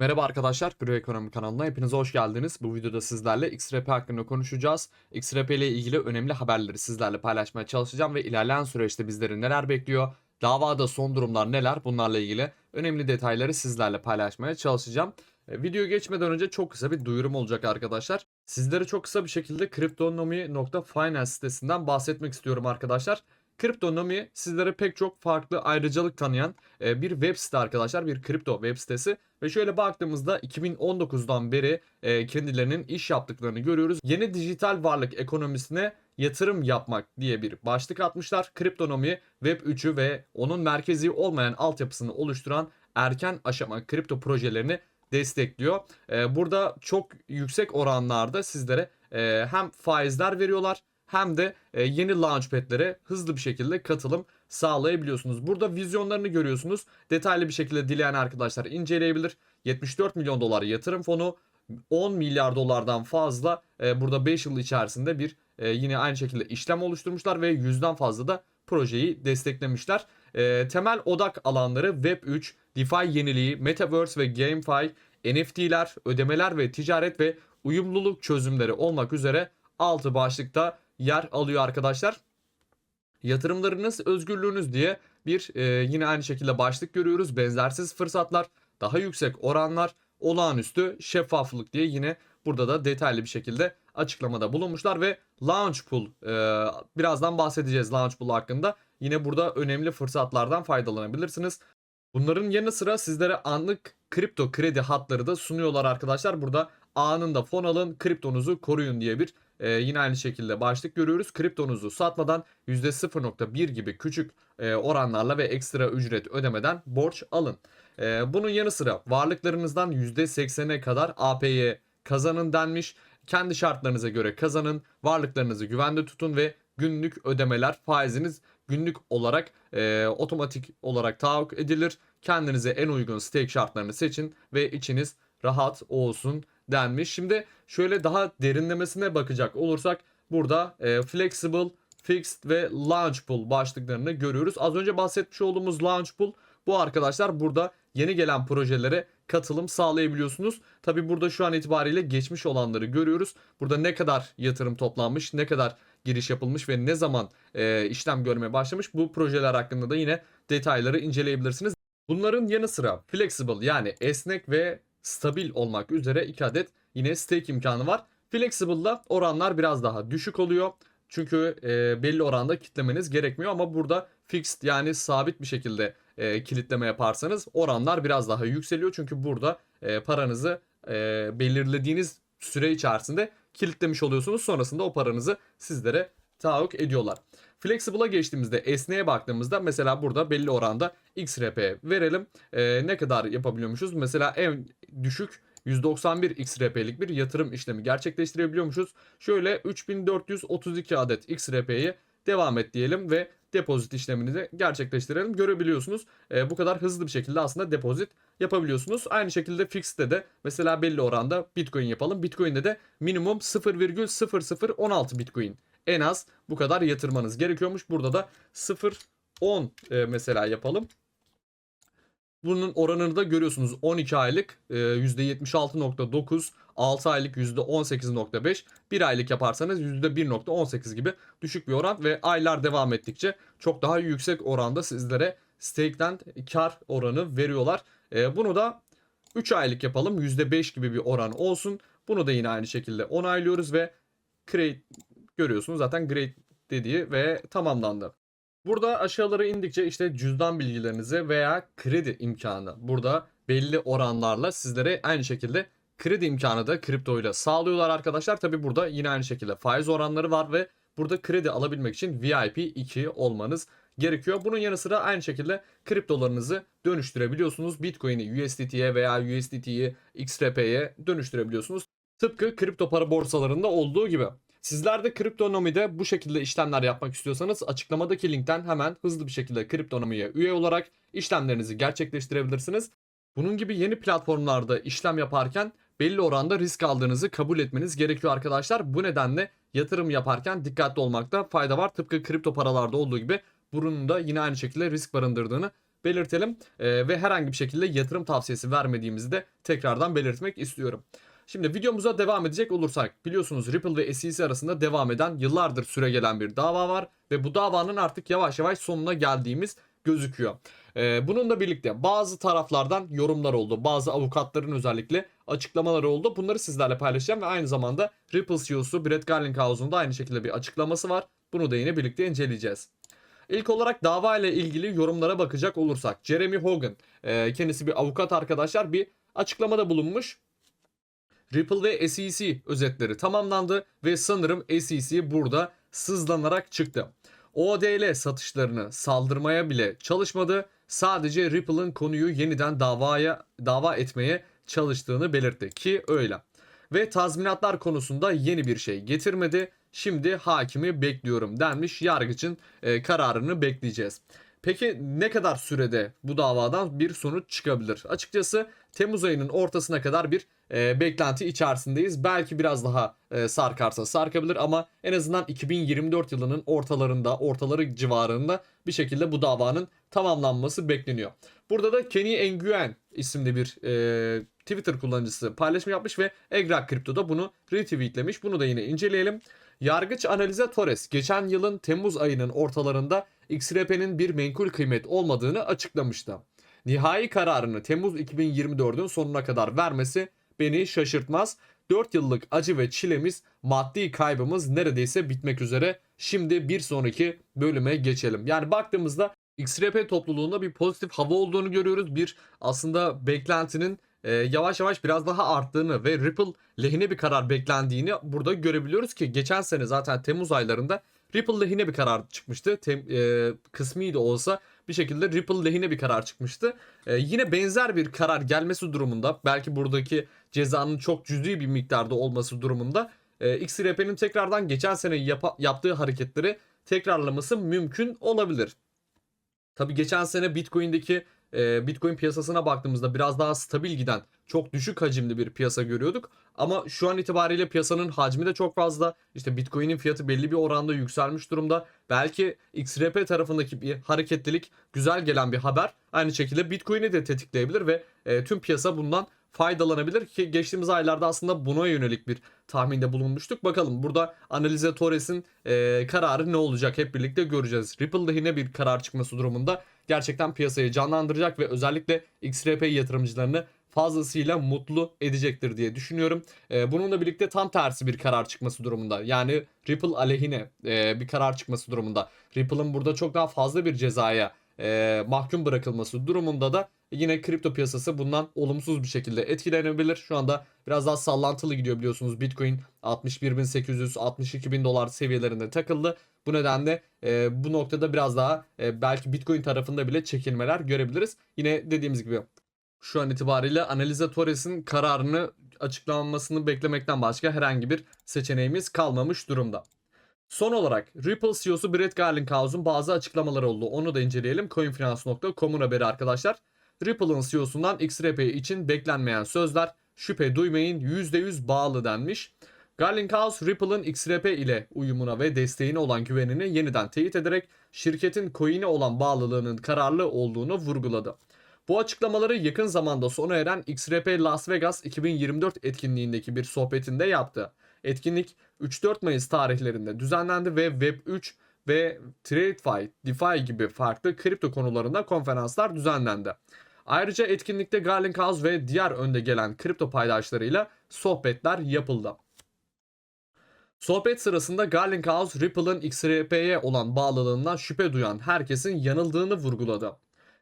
Merhaba arkadaşlar, Gro Ekonomi kanalına hepiniz hoş geldiniz. Bu videoda sizlerle XRP hakkında konuşacağız. XRP ile ilgili önemli haberleri sizlerle paylaşmaya çalışacağım ve ilerleyen süreçte bizleri neler bekliyor, davada son durumlar neler bunlarla ilgili önemli detayları sizlerle paylaşmaya çalışacağım. E, Video geçmeden önce çok kısa bir duyurum olacak arkadaşlar. Sizlere çok kısa bir şekilde Cryptonomy.finance sitesinden bahsetmek istiyorum arkadaşlar. Kriptonomi sizlere pek çok farklı ayrıcalık tanıyan e, bir web site arkadaşlar. Bir kripto web sitesi. Ve şöyle baktığımızda 2019'dan beri e, kendilerinin iş yaptıklarını görüyoruz. Yeni dijital varlık ekonomisine yatırım yapmak diye bir başlık atmışlar. Kriptonomi Web 3'ü ve onun merkezi olmayan altyapısını oluşturan erken aşama kripto projelerini destekliyor. E, burada çok yüksek oranlarda sizlere hem faizler veriyorlar hem de e, yeni launchpad'lere hızlı bir şekilde katılım sağlayabiliyorsunuz. Burada vizyonlarını görüyorsunuz. Detaylı bir şekilde dileyen arkadaşlar inceleyebilir. 74 milyon dolar yatırım fonu 10 milyar dolardan fazla e, burada 5 yıl içerisinde bir e, yine aynı şekilde işlem oluşturmuşlar ve yüzden fazla da projeyi desteklemişler. Temel odak alanları Web3, DeFi yeniliği, Metaverse ve GameFi, NFT'ler, ödemeler ve ticaret ve uyumluluk çözümleri olmak üzere 6 başlıkta yer alıyor arkadaşlar. Yatırımlarınız özgürlüğünüz diye bir e, yine aynı şekilde başlık görüyoruz. Benzersiz fırsatlar, daha yüksek oranlar, olağanüstü şeffaflık diye yine burada da detaylı bir şekilde açıklamada bulunmuşlar ve Launch Pool e, birazdan bahsedeceğiz Launch Pool hakkında. Yine burada önemli fırsatlardan faydalanabilirsiniz. Bunların yanı sıra sizlere anlık kripto kredi hatları da sunuyorlar arkadaşlar. Burada anında fon alın, kriptonuzu koruyun diye bir e, yine aynı şekilde başlık görüyoruz. Kriptonuzu satmadan %0.1 gibi küçük e, oranlarla ve ekstra ücret ödemeden borç alın. E, bunun yanı sıra varlıklarınızdan %80'e kadar APY kazanın denmiş. Kendi şartlarınıza göre kazanın, varlıklarınızı güvende tutun ve günlük ödemeler faiziniz günlük olarak e, otomatik olarak tahakkuk edilir. Kendinize en uygun stake şartlarını seçin ve içiniz rahat olsun denmiş. Şimdi şöyle daha derinlemesine bakacak olursak burada e, flexible, fixed ve launch pool başlıklarını görüyoruz. Az önce bahsetmiş olduğumuz launch pool bu arkadaşlar burada yeni gelen projelere katılım sağlayabiliyorsunuz. Tabi burada şu an itibariyle geçmiş olanları görüyoruz. Burada ne kadar yatırım toplanmış, ne kadar giriş yapılmış ve ne zaman e, işlem görmeye başlamış bu projeler hakkında da yine detayları inceleyebilirsiniz. Bunların yanı sıra flexible yani esnek ve stabil olmak üzere 2 adet yine stake imkanı var. Flexible'da oranlar biraz daha düşük oluyor. Çünkü e, belli oranda kitlemeniz gerekmiyor ama burada fixed yani sabit bir şekilde e, kilitleme yaparsanız oranlar biraz daha yükseliyor. Çünkü burada e, paranızı e, belirlediğiniz süre içerisinde kilitlemiş oluyorsunuz. Sonrasında o paranızı sizlere tahakkuk ediyorlar. Flexible'a geçtiğimizde esneğe baktığımızda mesela burada belli oranda XRP verelim. E, ne kadar yapabiliyormuşuz? Mesela en düşük 191 XRP'lik bir yatırım işlemi gerçekleştirebiliyormuşuz. Şöyle 3432 adet XRP'yi devam et diyelim ve depozit işlemini de gerçekleştirelim. Görebiliyorsunuz e, bu kadar hızlı bir şekilde aslında depozit yapabiliyorsunuz. Aynı şekilde fixed'de de mesela belli oranda Bitcoin yapalım. Bitcoin'de de minimum 0,0016 Bitcoin en az bu kadar yatırmanız gerekiyormuş. Burada da 0,10 e, mesela yapalım. Bunun oranını da görüyorsunuz 12 aylık e, %76.9, 6 aylık %18.5, 1 aylık yaparsanız %1.18 gibi düşük bir oran ve aylar devam ettikçe çok daha yüksek oranda sizlere stake'den kar oranı veriyorlar. E, bunu da 3 aylık yapalım %5 gibi bir oran olsun. Bunu da yine aynı şekilde onaylıyoruz ve create görüyorsunuz zaten great dediği ve tamamlandı. Burada aşağılara indikçe işte cüzdan bilgilerinizi veya kredi imkanı burada belli oranlarla sizlere aynı şekilde kredi imkanı da kripto ile sağlıyorlar arkadaşlar. Tabi burada yine aynı şekilde faiz oranları var ve burada kredi alabilmek için VIP 2 olmanız gerekiyor. Bunun yanı sıra aynı şekilde kriptolarınızı dönüştürebiliyorsunuz. Bitcoin'i USDT'ye veya USDT'yi XRP'ye dönüştürebiliyorsunuz. Tıpkı kripto para borsalarında olduğu gibi. Sizler de kriptonomide bu şekilde işlemler yapmak istiyorsanız açıklamadaki linkten hemen hızlı bir şekilde kriptonomiye üye olarak işlemlerinizi gerçekleştirebilirsiniz. Bunun gibi yeni platformlarda işlem yaparken belli oranda risk aldığınızı kabul etmeniz gerekiyor arkadaşlar. Bu nedenle yatırım yaparken dikkatli olmakta fayda var. Tıpkı kripto paralarda olduğu gibi bunun da yine aynı şekilde risk barındırdığını belirtelim Ee, ve herhangi bir şekilde yatırım tavsiyesi vermediğimizi de tekrardan belirtmek istiyorum. Şimdi videomuza devam edecek olursak biliyorsunuz Ripple ve SEC arasında devam eden yıllardır süre gelen bir dava var ve bu davanın artık yavaş yavaş sonuna geldiğimiz gözüküyor. Ee, bununla birlikte bazı taraflardan yorumlar oldu. Bazı avukatların özellikle açıklamaları oldu. Bunları sizlerle paylaşacağım ve aynı zamanda Ripple CEO'su Brett Garlinghouse'un da aynı şekilde bir açıklaması var. Bunu da yine birlikte inceleyeceğiz. İlk olarak dava ile ilgili yorumlara bakacak olursak Jeremy Hogan e, kendisi bir avukat arkadaşlar bir açıklamada bulunmuş. Ripple ve SEC özetleri tamamlandı ve sanırım SEC burada sızlanarak çıktı. ODL satışlarını saldırmaya bile çalışmadı. Sadece Ripple'ın konuyu yeniden davaya dava etmeye çalıştığını belirtti ki öyle. Ve tazminatlar konusunda yeni bir şey getirmedi. Şimdi hakimi bekliyorum denmiş. Yargıcın e, kararını bekleyeceğiz. Peki ne kadar sürede bu davadan bir sonuç çıkabilir? Açıkçası Temmuz ayının ortasına kadar bir e, beklenti içerisindeyiz. Belki biraz daha e, sarkarsa sarkabilir ama en azından 2024 yılının ortalarında, ortaları civarında bir şekilde bu davanın tamamlanması bekleniyor. Burada da Kenny Nguyen isimli bir e, Twitter kullanıcısı paylaşım yapmış ve Egrak Crypto da bunu retweetlemiş. Bunu da yine inceleyelim. Yargıç Analize Torres geçen yılın Temmuz ayının ortalarında XRP'nin bir menkul kıymet olmadığını açıklamıştı. Nihai kararını Temmuz 2024'ün sonuna kadar vermesi beni şaşırtmaz. 4 yıllık acı ve çilemiz, maddi kaybımız neredeyse bitmek üzere. Şimdi bir sonraki bölüme geçelim. Yani baktığımızda XRP topluluğunda bir pozitif hava olduğunu görüyoruz. Bir aslında beklentinin e, yavaş yavaş biraz daha arttığını ve Ripple lehine bir karar beklendiğini burada görebiliyoruz ki geçen sene zaten Temmuz aylarında Ripple lehine bir karar çıkmıştı. Tem, e, kısmi de olsa bir şekilde Ripple lehine bir karar çıkmıştı. E, yine benzer bir karar gelmesi durumunda belki buradaki cezanın çok cüzi bir miktarda olması durumunda e, XRP'nin tekrardan geçen sene yap- yaptığı hareketleri tekrarlaması mümkün olabilir. Tabi geçen sene Bitcoin'deki e, Bitcoin piyasasına baktığımızda biraz daha stabil giden çok düşük hacimli bir piyasa görüyorduk. Ama şu an itibariyle piyasanın hacmi de çok fazla. İşte Bitcoin'in fiyatı belli bir oranda yükselmiş durumda. Belki XRP tarafındaki bir hareketlilik güzel gelen bir haber. Aynı şekilde Bitcoin'i de tetikleyebilir ve e, tüm piyasa bundan faydalanabilir ki geçtiğimiz aylarda aslında buna yönelik bir tahminde bulunmuştuk. Bakalım burada Analize Torres'in e, kararı ne olacak hep birlikte göreceğiz. Ripple lehine bir karar çıkması durumunda gerçekten piyasayı canlandıracak ve özellikle XRP yatırımcılarını fazlasıyla mutlu edecektir diye düşünüyorum. E, bununla birlikte tam tersi bir karar çıkması durumunda. Yani Ripple aleyhine e, bir karar çıkması durumunda. Ripple'ın burada çok daha fazla bir cezaya e, mahkum bırakılması durumunda da yine kripto piyasası bundan olumsuz bir şekilde etkilenebilir. Şu anda biraz daha sallantılı gidiyor biliyorsunuz. Bitcoin 61.800 62.000 dolar seviyelerinde takıldı. Bu nedenle e, bu noktada biraz daha e, belki Bitcoin tarafında bile çekilmeler görebiliriz. Yine dediğimiz gibi şu an itibariyle Analize Torres'in kararını açıklanmasını beklemekten başka herhangi bir seçeneğimiz kalmamış durumda. Son olarak Ripple CEO'su Brett Garlinghouse'un bazı açıklamaları oldu. Onu da inceleyelim. Coinfinance.com'un haberi arkadaşlar. Ripple'ın CEO'sundan XRP için beklenmeyen sözler şüphe duymayın %100 bağlı denmiş. Garlinghouse Ripple'ın XRP ile uyumuna ve desteğine olan güvenini yeniden teyit ederek şirketin coin'e olan bağlılığının kararlı olduğunu vurguladı. Bu açıklamaları yakın zamanda sona eren XRP Las Vegas 2024 etkinliğindeki bir sohbetinde yaptı. Etkinlik 3-4 Mayıs tarihlerinde düzenlendi ve Web3 ve TradeFi, DeFi gibi farklı kripto konularında konferanslar düzenlendi. Ayrıca etkinlikte Garlinghouse ve diğer önde gelen kripto paydaşlarıyla sohbetler yapıldı. Sohbet sırasında Garlinghouse, Ripple'ın XRP'ye olan bağlılığından şüphe duyan herkesin yanıldığını vurguladı.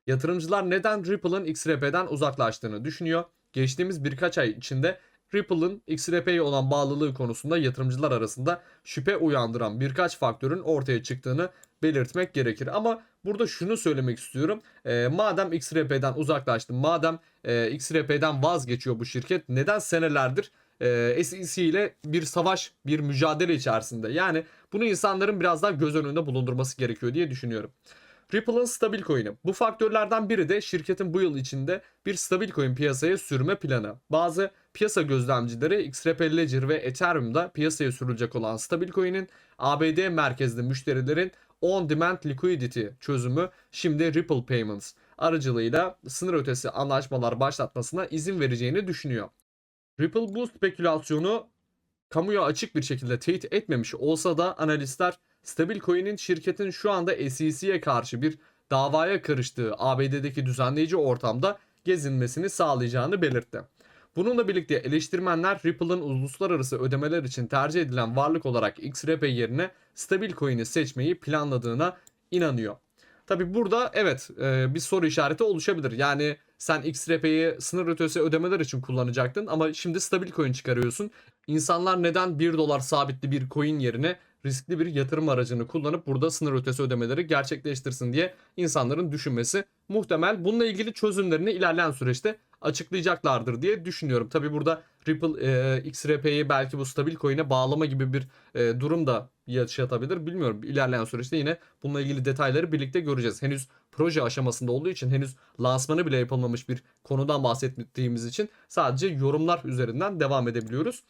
Yatırımcılar neden Ripple'ın XRP'den uzaklaştığını düşünüyor. Geçtiğimiz birkaç ay içinde Ripple'ın XRP'ye olan bağlılığı konusunda yatırımcılar arasında şüphe uyandıran birkaç faktörün ortaya çıktığını belirtmek gerekir. Ama burada şunu söylemek istiyorum. E, madem XRP'den uzaklaştı, madem e, XRP'den vazgeçiyor bu şirket, neden senelerdir e, SEC ile bir savaş, bir mücadele içerisinde? Yani bunu insanların biraz daha göz önünde bulundurması gerekiyor diye düşünüyorum. Ripple'ın stabil coin'i. Bu faktörlerden biri de şirketin bu yıl içinde bir stabil coin piyasaya sürme planı. Bazı piyasa gözlemcileri XRP Ledger ve Ethereum'da piyasaya sürülecek olan stabil coin'in ABD merkezli müşterilerin On Demand Liquidity çözümü şimdi Ripple Payments aracılığıyla sınır ötesi anlaşmalar başlatmasına izin vereceğini düşünüyor. Ripple bu spekülasyonu kamuya açık bir şekilde teyit etmemiş olsa da analistler Stablecoin'in şirketin şu anda SEC'ye karşı bir davaya karıştığı ABD'deki düzenleyici ortamda gezinmesini sağlayacağını belirtti. Bununla birlikte eleştirmenler Ripple'ın uluslararası ödemeler için tercih edilen varlık olarak XRP yerine Stablecoin'i seçmeyi planladığına inanıyor. Tabi burada evet e, bir soru işareti oluşabilir. Yani sen XRP'yi sınır ötesi ödemeler için kullanacaktın ama şimdi stabil coin çıkarıyorsun. İnsanlar neden 1 dolar sabitli bir coin yerine riskli bir yatırım aracını kullanıp burada sınır ötesi ödemeleri gerçekleştirsin diye insanların düşünmesi muhtemel. Bununla ilgili çözümlerini ilerleyen süreçte açıklayacaklardır diye düşünüyorum. Tabi burada Ripple e, XRP'yi belki bu stabil coin'e bağlama gibi bir e, durum da yaşatabilir. Bilmiyorum. İlerleyen süreçte yine bununla ilgili detayları birlikte göreceğiz. Henüz proje aşamasında olduğu için henüz lansmanı bile yapılmamış bir konudan bahsettiğimiz için sadece yorumlar üzerinden devam edebiliyoruz.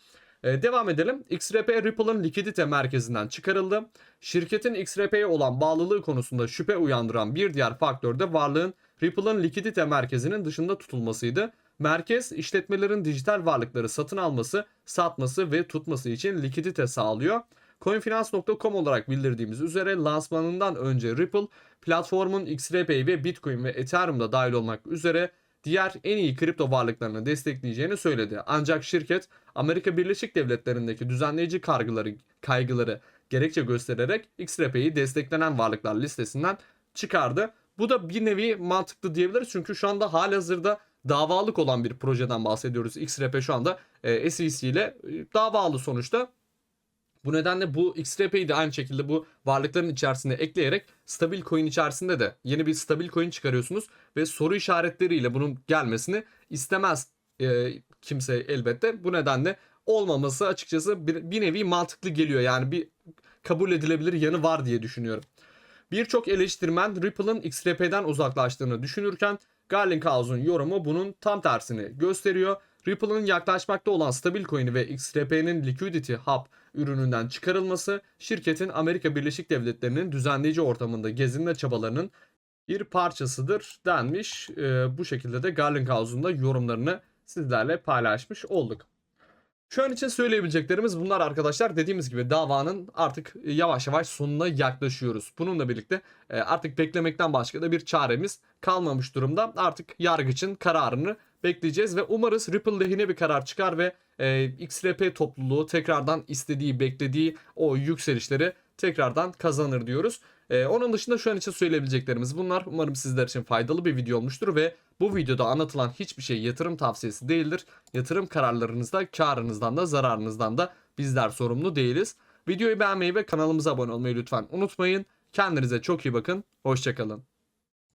Ee, devam edelim. XRP Ripple'ın likidite merkezinden çıkarıldı. Şirketin XRP'ye olan bağlılığı konusunda şüphe uyandıran bir diğer faktör de varlığın Ripple'ın likidite merkezinin dışında tutulmasıydı. Merkez işletmelerin dijital varlıkları satın alması, satması ve tutması için likidite sağlıyor. Coinfinance.com olarak bildirdiğimiz üzere lansmanından önce Ripple platformun XRP ve Bitcoin ve Ethereum'da dahil olmak üzere diğer en iyi kripto varlıklarını destekleyeceğini söyledi. Ancak şirket Amerika Birleşik Devletleri'ndeki düzenleyici kargıları, kaygıları gerekçe göstererek XRP'yi desteklenen varlıklar listesinden çıkardı. Bu da bir nevi mantıklı diyebiliriz çünkü şu anda halihazırda davalık olan bir projeden bahsediyoruz. XRP şu anda e, SEC ile e, davalı sonuçta. Bu nedenle bu XRP'yi de aynı şekilde bu varlıkların içerisine ekleyerek stabil coin içerisinde de yeni bir stabil coin çıkarıyorsunuz ve soru işaretleriyle bunun gelmesini istemez e, kimse elbette. Bu nedenle olmaması açıkçası bir, bir nevi mantıklı geliyor. Yani bir kabul edilebilir yanı var diye düşünüyorum. Birçok eleştirmen Ripple'ın XRP'den uzaklaştığını düşünürken Garlinghouse'un yorumu bunun tam tersini gösteriyor. Ripple'ın yaklaşmakta olan Stablecoin'i ve XRP'nin Liquidity Hub ürününden çıkarılması şirketin Amerika Birleşik Devletleri'nin düzenleyici ortamında gezinme çabalarının bir parçasıdır denmiş. Ee, bu şekilde de Garlinghouse'un da yorumlarını sizlerle paylaşmış olduk. Şu an için söyleyebileceklerimiz bunlar arkadaşlar. Dediğimiz gibi davanın artık yavaş yavaş sonuna yaklaşıyoruz. Bununla birlikte e, artık beklemekten başka da bir çaremiz kalmamış durumda. Artık yargıçın kararını bekleyeceğiz ve umarız Ripple lehine bir karar çıkar ve e, XRP topluluğu tekrardan istediği, beklediği o yükselişleri tekrardan kazanır diyoruz. E, onun dışında şu an için söyleyebileceklerimiz bunlar. Umarım sizler için faydalı bir video olmuştur ve bu videoda anlatılan hiçbir şey yatırım tavsiyesi değildir. Yatırım kararlarınızda karınızdan da zararınızdan da bizler sorumlu değiliz. Videoyu beğenmeyi ve kanalımıza abone olmayı lütfen unutmayın. Kendinize çok iyi bakın. Hoşçakalın.